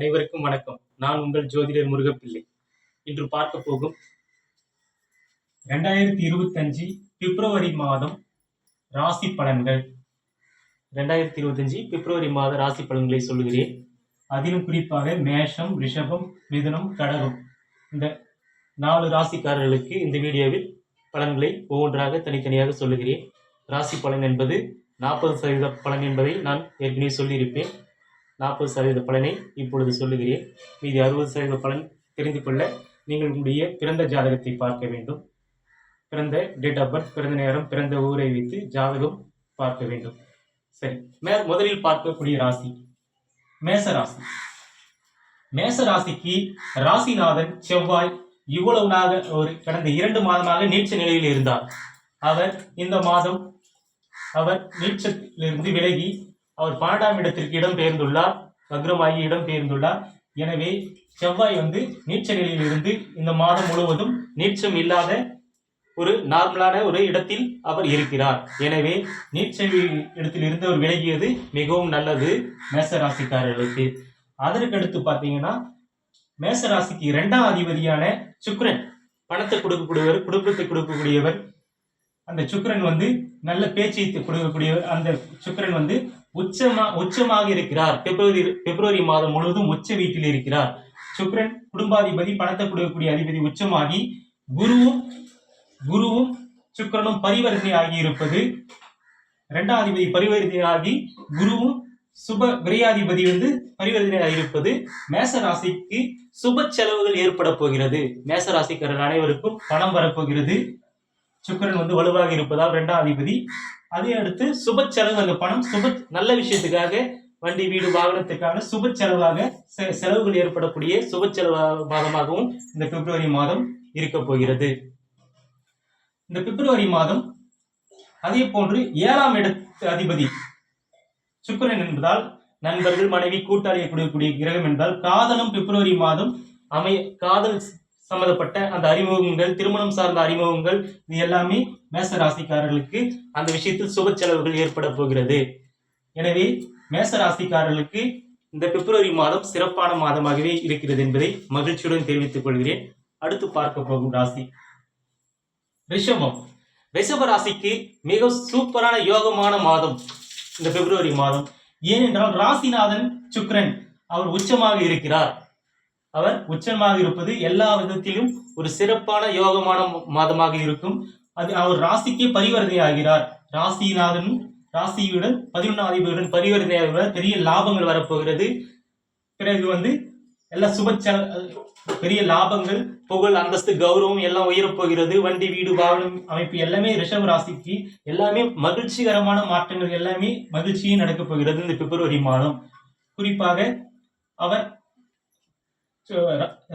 அனைவருக்கும் வணக்கம். நான் உங்கள் ஜோதிடர் முருகப்பிள்ளை. இன்று பார்க்க போகும் ரெண்டாயிரத்தி இருபத்தஞ்சு பிப்ரவரி மாதம் ராசி பலன்கள். ரெண்டாயிரத்தி இருபத்தஞ்சு பிப்ரவரி மாத ராசி பலன்களை சொல்லுகிறேன். அதிலும் குறிப்பாக மேஷம் ரிஷபம் மிதுனம் கடகம். இந்த நாலு ராசிக்காரர்களுக்கு இந்த வீடியோவில் பலன்களை ஒவ்வொன்றாக தனித்தனியாக சொல்லுகிறேன். ராசி பலன் என்பது நாற்பது சதவீத பலன் என்பதை நான் ஏற்கனவே சொல்லியிருப்பேன். நாற்பது சதவீத பலனை இப்பொழுது சொல்லுகிறேன். மீதி அறுபது சதவீத பலன் தெரிந்து கொள்ள நீங்கள் உங்களுடைய பிறந்த ஜாதகத்தை பார்க்க வேண்டும். பிறந்த டேட் ஆஃப் பர்த் பிறந்த நேரம் பிறந்த ஊரை வைத்து ஜாதகம் பார்க்க வேண்டும். சரி மே முதலில் பார்க்கக்கூடிய ராசி. மேச ராசி. மேச ராசிக்கு ராசிநாதன் செவ்வாய் இவ்வளவு நாக ஒரு கடந்த இரண்டு மாதமாக நீச்ச நிலையில் இருந்தார். அவர் இந்த மாதம் அவர் நீச்சத்திலிருந்து விலகி அவர் பன்னெண்டாம் இடத்திற்கு இடம் பெயர்ந்துள்ளார் வக்ரமாகி இடம் பெயர்ந்துள்ளார். எனவே செவ்வாய் வந்து நீச்ச நிலையில் இருந்து இந்த மாதம் முழுவதும் நீச்சம் இல்லாத ஒரு நார்மலான ஒரு இடத்தில் அவர் இருக்கிறார். எனவே நீச்ச இடத்தில் இருந்து அவர் விலகியது மிகவும் நல்லது மேச ராசிக்காரர்களுக்கு அதற்கு அடுத்து பார்த்தீங்கன்னா மேச ராசிக்கு இரண்டாம் அதிபதியான சுக்ரன் பணத்தை கொடுக்கக்கூடியவர் குடும்பத்தை கொடுக்கக்கூடியவர். அந்த சுக்ரன் வந்து நல்ல பேச்சை கொடுக்கக்கூடியவர் அந்த சுக்ரன் வந்து உச்சமா உச்சமாக இருக்கிறார். பிப்ரவரி பிப்ரவரி மாதம் முழுவதும் உச்ச வீட்டில் இருக்கிறார். சுக்கிரன் குடும்பாதிபதி பணத்தை கொடுக்கக்கூடிய அதிபதி உச்சமாகி குருவும் குருவும் சுக்கிரனும் பரிவர்த்தனை ஆகி இருப்பது இரண்டாம் அதிபதி பரிவர்த்தனை ஆகி குருவும் சுப விரையாதிபதி வந்து பரிவர்த்தனை ஆகியிருப்பது மேச ராசிக்கு சுப செலவுகள் ஏற்பட போகிறது. மேச ராசிக்காரர் அனைவருக்கும் பணம் வரப்போகிறது. சுக்கிரன் வந்து வலுவாக இருப்பதால் இரண்டாம் அதிபதி அதே அடுத்து சுப செலவு அந்த பணம். சுப நல்ல விஷயத்துக்காக வண்டி வீடு வாகனத்துக்கான சுப செலவாக செ- செலவுகள் ஏற்படக்கூடிய சுப செலவு மாதமாகவும் இந்த பிப்ரவரி மாதம் இருக்க போகிறது. இந்த பிப்ரவரி மாதம் அதே போன்று ஏழாம் இடத்து அதிபதி சுக்கரன் என்பதால் நண்பர்கள் மனைவி கூட்டாளியை கொடுக்கக்கூடிய கிரகம் என்றால் காதலும் பிப்ரவரி மாதம் அமை காதல் சம்பந்தப்பட்ட அந்த அறிமுகங்கள் திருமணம் சார்ந்த அறிமுகங்கள் இது எல்லாமே மேச ராசிக்காரர்களுக்கு அந்த விஷயத்தில் சுப செலவுகள் ஏற்பட போகிறது. எனவே மேச ராசிக்காரர்களுக்கு இந்த பிப்ரவரி மாதம் சிறப்பான மாதமாகவே இருக்கிறது என்பதை மகிழ்ச்சியுடன் தெரிவித்துக் கொள்கிறேன். அடுத்து பார்க்க போகும் ராசி. ரிஷபம். ரிஷப ராசிக்கு மிக சூப்பரான யோகமான மாதம் இந்த பிப்ரவரி மாதம். ஏனென்றால் ராசிநாதன் சுக்ரன் அவர் உச்சமாக இருக்கிறார். அவர் உச்சமாக இருப்பது எல்லா விதத்திலும் ஒரு சிறப்பான யோகமான மாதமாக இருக்கும். அது அவர் ராசிக்கே பரிவர்த்தனை ஆகிறார் ராசிநாதன் ராசியுடன் பதினொன்றாம் அதிபதியுடன் பரிவர்த்தனை ஆகிறார் பெரிய லாபங்கள் வரப்போகிறது. பிறகு வந்து எல்லா சுப பெரிய லாபங்கள் புகழ் அந்தஸ்து கௌரவம் எல்லாம் உயரப் போகிறது வண்டி வீடு வாகனம் அமைப்பு எல்லாமே ரிஷப ராசிக்கு எல்லாமே மகிழ்ச்சிகரமான மாற்றங்கள் எல்லாமே மகிழ்ச்சியும் நடக்கப் போகிறது இந்த பிப்ரவரி மாதம். குறிப்பாக அவர்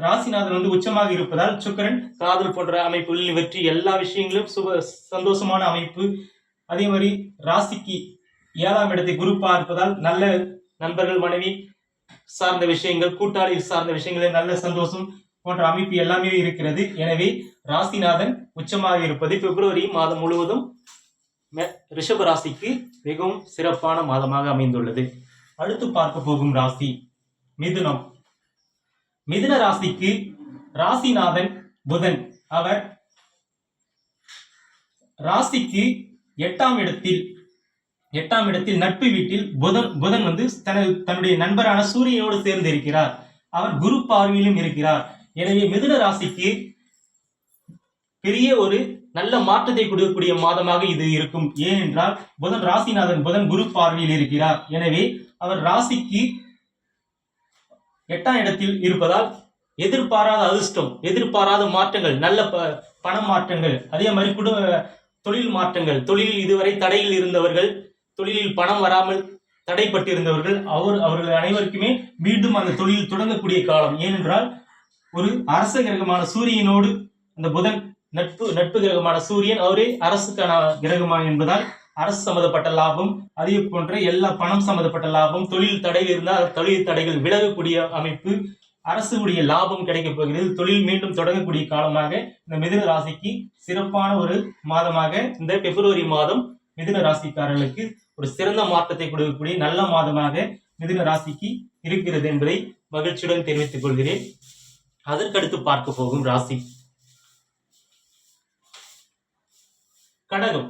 ராசிநாதன் வந்து உச்சமாக இருப்பதால் சுக்கரன் காதல் போன்ற அமைப்புகளில் வெற்றி எல்லா விஷயங்களும் சுப சந்தோஷமான அமைப்பு. அதே மாதிரி ராசிக்கு ஏழாம் இடத்தை குரு பார்ப்பதால் நல்ல நண்பர்கள் மனைவி சார்ந்த விஷயங்கள் கூட்டாளி சார்ந்த விஷயங்களில் நல்ல சந்தோஷம் போன்ற அமைப்பு எல்லாமே இருக்கிறது. எனவே ராசிநாதன் உச்சமாக இருப்பது பிப்ரவரி மாதம் முழுவதும் ரிஷப ராசிக்கு மிகவும் சிறப்பான மாதமாக அமைந்துள்ளது. அடுத்து பார்க்க போகும் ராசி மிதுனம். மிதுன ராசிக்கு ராசிநாதன் புதன். அவர் ராசிக்கு எட்டாம் இடத்தில் எட்டாம் இடத்தில் நட்பு வீட்டில் புதன் புதன் வந்து தனது தன்னுடைய நண்பரான சூரியனோடு சேர்ந்து இருக்கிறார். அவர் குரு பார்வையிலும் இருக்கிறார். எனவே மிதுன ராசிக்கு பெரிய ஒரு நல்ல மாற்றத்தை கொடுக்கக்கூடிய மாதமாக இது இருக்கும். ஏனென்றால் புதன் ராசிநாதன் புதன் குரு பார்வையில் இருக்கிறார். எனவே அவர் ராசிக்கு எட்டாம் இடத்தில் இருப்பதால் எதிர்பாராத அதிர்ஷ்டம் எதிர்பாராத மாற்றங்கள் நல்ல ப- பண மாற்றங்கள் அதே மாதிரி குடும்ப தொழில் மாற்றங்கள் தொழிலில் இதுவரை தடையில் இருந்தவர்கள் தொழிலில் பணம் வராமல் தடைப்பட்டிருந்தவர்கள் அவர் அவர்கள் அனைவருக்குமே மீண்டும் அந்த தொழில் தொடங்கக்கூடிய காலம். ஏனென்றால் ஒரு அரச கிரகமான சூரியனோடு அந்த புதன் நட்பு நட்பு கிரகமான சூரியன் அவரே அரசுக்கான கிரகமான என்பதால் அரசு சம்மந்தப்பட்ட லாபம் அதே போன்ற எல்லா பணம் சம்மந்தப்பட்ட லாபம் தொழில் தடைகள் இருந்தால் தொழில் தடைகள் விலகக்கூடிய அமைப்பு அரசுடைய லாபம் கிடைக்கப் போகிறது. தொழில் மீண்டும் தொடங்கக்கூடிய காலமாக இந்த மிதுன ராசிக்கு சிறப்பான ஒரு மாதமாக இந்த பிப்ரவரி மாதம் மிதுன ராசிக்காரர்களுக்கு ஒரு சிறந்த மாற்றத்தை கொடுக்கக்கூடிய நல்ல மாதமாக மிதுன ராசிக்கு இருக்கிறது என்பதை மகிழ்ச்சியுடன் தெரிவித்துக் கொள்கிறேன். அதற்கடுத்து பார்க்க போகும் ராசி. கடகம்.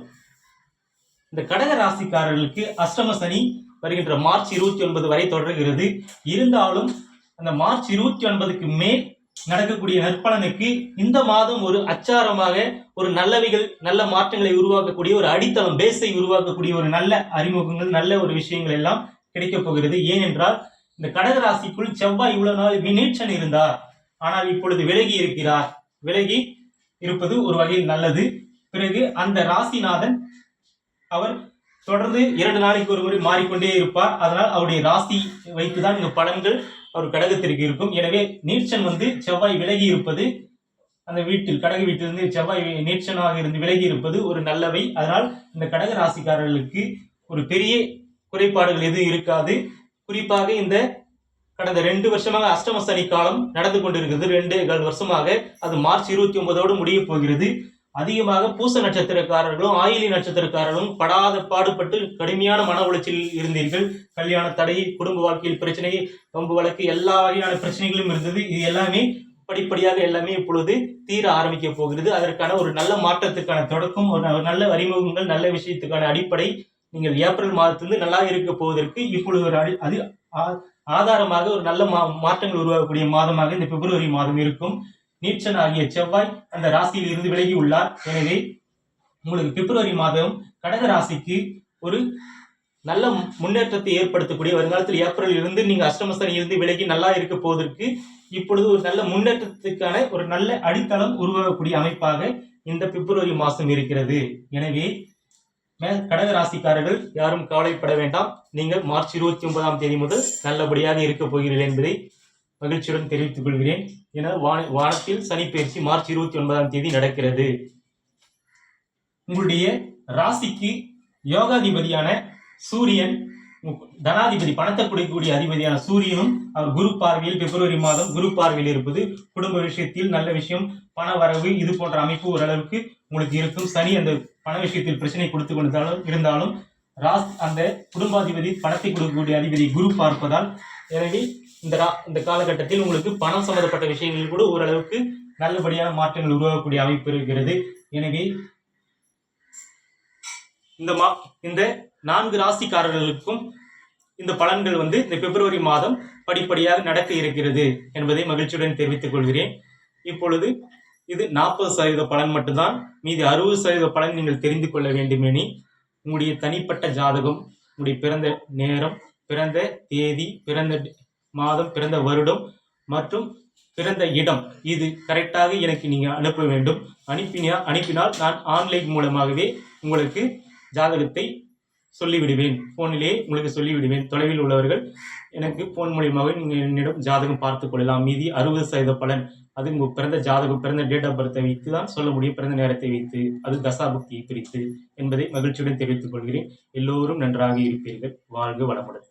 இந்த கடக ராசிக்காரர்களுக்கு அஷ்டம சனி வருகின்ற மார்ச் இருபத்தி ஒன்பது வரை தொடர்கிறது. இருந்தாலும் அந்த மார்ச் இருபத்தி ஒன்பதுக்கு மேல் நடக்கக்கூடிய நற்பலனுக்கு இந்த மாதம் ஒரு அச்சாரமாக ஒரு நல்லவைகள் நல்ல மாற்றங்களை உருவாக்கக்கூடிய ஒரு அடித்தளம் பேஸை உருவாக்கக்கூடிய ஒரு நல்ல அறிமுகங்கள் நல்ல ஒரு விஷயங்கள் எல்லாம் கிடைக்கப் போகிறது. ஏனென்றால் இந்த கடக ராசிக்குள் செவ்வாய் இவ்வளவு நாள் வினேச்சன் இருந்தார். ஆனால் இப்பொழுது விலகி இருக்கிறார். விலகி இருப்பது ஒரு வகையில் நல்லது. பிறகு அந்த ராசிநாதன் அவர் தொடர்ந்து இரண்டு நாளைக்கு ஒரு முறை மாறிக்கொண்டே இருப்பார். அதனால் அவருடைய ராசி வைத்துதான் இந்த பலன்கள் அவர் கடகத்திற்கு இருக்கும். எனவே நீட்சன் வந்து செவ்வாய் விலகி இருப்பது அந்த வீட்டில் கடக வீட்டிலிருந்து செவ்வாய் நீட்சனாக இருந்து விலகி இருப்பது ஒரு நல்லவை. அதனால் இந்த கடக ராசிக்காரர்களுக்கு ஒரு பெரிய குறைபாடுகள் எதுவும் இருக்காது. குறிப்பாக இந்த கடந்த ரெண்டு வருஷமாக அஷ்டம சனி காலம் நடந்து கொண்டிருக்கிறது. ரெண்டு கால் வருஷமாக அது மார்ச் இருபத்தி ஒன்பதோடு முடிய போகிறது. அதிகமாக பூச நட்சத்திரக்காரர்களும் ஆயிலி நட்சத்திரக்காரர்களும் படாத பாடுபட்டு கடுமையான மன உளைச்சலில் இருந்தீர்கள். கல்யாண தடை குடும்ப வாழ்க்கையில் பிரச்சனை பம்பு வழக்கு எல்லா வகையான பிரச்சனைகளும் இருந்தது. இது எல்லாமே படிப்படியாக எல்லாமே இப்பொழுது தீர ஆரம்பிக்க போகிறது. அதற்கான ஒரு நல்ல மாற்றத்துக்கான தொடக்கம் ஒரு நல்ல அறிமுகங்கள் நல்ல விஷயத்துக்கான அடிப்படை நீங்கள் ஏப்ரல் மாதத்திலிருந்து நல்லா இருக்க போவதற்கு இப்பொழுது ஒரு அடி அது ஆ- ஆதாரமாக ஒரு நல்ல மா மாற்றங்கள் உருவாகக்கூடிய மாதமாக இந்த பிப்ரவரி மாதம் இருக்கும். நீச்சன் ஆகிய செவ்வாய் அந்த ராசியில் இருந்து விலகி உள்ளார். எனவே உங்களுக்கு பிப்ரவரி மாதம் கடக ராசிக்கு ஒரு நல்ல முன்னேற்றத்தை ஏற்படுத்தக்கூடிய வருங்காலத்தில் ஏப்ரல் இருந்து நீங்க அஷ்டமஸ்தனி இருந்து விலகி நல்லா இருக்க போவதற்கு இப்பொழுது ஒரு நல்ல முன்னேற்றத்துக்கான ஒரு நல்ல அடித்தளம் உருவாகக்கூடிய அமைப்பாக இந்த பிப்ரவரி மாதம் இருக்கிறது. எனவே மே- கடக ராசிக்காரர்கள் யாரும் கவலைப்பட வேண்டாம். நீங்கள் மார்ச் இருபத்தி ஒன்பதாம் தேதி முதல் நல்லபடியாக இருக்க போகிறீர்கள் என்பதை மகிழ்ச்சியுடன் தெரிவித்துக் கொள்கிறேன். என வான- வானத்தில் சனிப்பெயர்ச்சி மார்ச் இருபத்தி ஒன்பதாம் தேதி நடக்கிறது. உங்களுடைய ராசிக்கு யோகாதிபதியான சூரியன் தனாதிபதி பணத்தை கொடுக்கக்கூடிய அதிபதியான சூரியனும் அவர் குரு பார்வையில் பிப்ரவரி மாதம் குரு பார்வையில் இருப்பது குடும்ப விஷயத்தில் நல்ல விஷயம். பண வரவு இது போன்ற அமைப்பு ஓரளவுக்கு உங்களுக்கு இருக்கும். சனி அந்த பண விஷயத்தில் பிரச்சனை கொடுத்து கொண்டாலும் இருந்தாலும் ராஸ் அந்த குடும்பாதிபதி பணத்தை கொடுக்கக்கூடிய அதிபதி குரு பார்ப்பதால் எனவே இந்த ரா இந்த காலகட்டத்தில் உங்களுக்கு பணம் சம்பந்தப்பட்ட விஷயங்களில் கூட ஓரளவுக்கு நல்லபடியான மாற்றங்கள் உருவாகக்கூடிய அமைப்பு இருக்கிறது. எனவே இந்த மா இந்த நான்கு ராசிக்காரர்களுக்கும் இந்த பலன்கள் வந்து இந்த பிப்ரவரி மாதம் படிப்படியாக நடக்க இருக்கிறது என்பதை மகிழ்ச்சியுடன் தெரிவித்துக் கொள்கிறேன். இப்பொழுது இது நாற்பது சதவீத பலன் மட்டும்தான். மீதி அறுபது சதவீத பலன் நீங்கள் தெரிந்து கொள்ள வேண்டுமெனி உங்களுடைய தனிப்பட்ட ஜாதகம் உங்களுடைய பிறந்த நேரம் பிறந்த தேதி பிறந்த மாதம் பிறந்த வருடம் மற்றும் பிறந்த இடம். இது கரெக்டாக எனக்கு நீங்கள் அனுப்ப வேண்டும். அனுப்பினா அனுப்பினால் நான் ஆன்லைன் மூலமாகவே உங்களுக்கு ஜாதகத்தை சொல்லிவிடுவேன். ஃபோனிலே உங்களுக்கு சொல்லிவிடுவேன். தொலைவில் உள்ளவர்கள் எனக்கு ஃபோன் மூலியமாக நீங்கள் என்னிடம் ஜாதகம் பார்த்து கொள்ளலாம். மீதி அறுபது சதவீத பலன். அது உங்கள் பிறந்த ஜாதகம் பிறந்த டேட் ஆஃப் பர்த்தை வைத்து தான் சொல்ல முடியும். பிறந்த நேரத்தை வைத்து அது தசாபக்தியை பிரித்து என்பதை மகிழ்ச்சியுடன் தெரிவித்துக் கொள்கிறேன். எல்லோரும் நன்றாக இருப்பீர்கள். வாழ்க வளமுடன்.